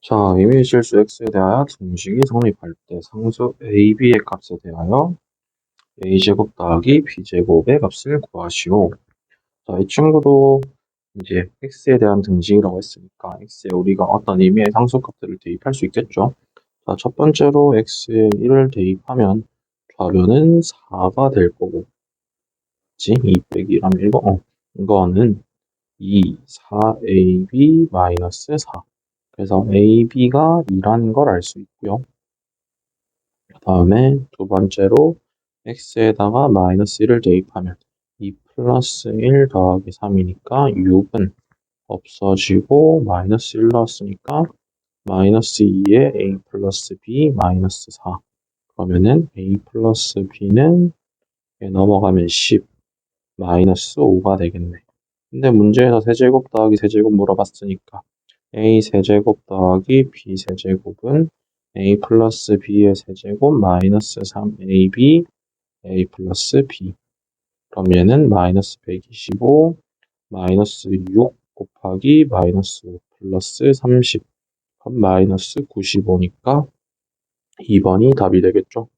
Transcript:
자, 임의 실수 x에 대하여 등식이 성립할 때 상수 ab의 값에 대하여 a제곱 더하기 b제곱의 값을 구하시오. 자, 이 친구도 이제 x에 대한 등식이라고 했으니까 x에 우리가 어떤 의미의 상수값들을 대입할 수 있겠죠. 자, 첫 번째로 x에 1을 대입하면 좌변은 4가 될 거고 그치? 2 빼기 1하면 이거, 어, 이거는 2, 4ab 마이너스 4 그래서 AB가 2라는 걸 알 수 있고요. 그 다음에 두 번째로 X에다가 마이너스 1을 대입하면 2 플러스 1 더하기 3이니까 6은 없어지고 마이너스 1 넣었으니까 마이너스 2에 A 플러스 B 마이너스 4 그러면은 A 플러스 B는 넘어가면 10 마이너스 5가 되겠네. 근데 문제에서 세제곱 더하기 세제곱 물어봤으니까 a 세제곱 더하기 b 세제곱은 a 플러스 b의 세제곱 마이너스 3ab a 플러스 b 그럼 얘는 마이너스 125 마이너스 6 곱하기 마이너스 5 플러스 30 그럼 마이너스 95니까 2번이 답이 되겠죠.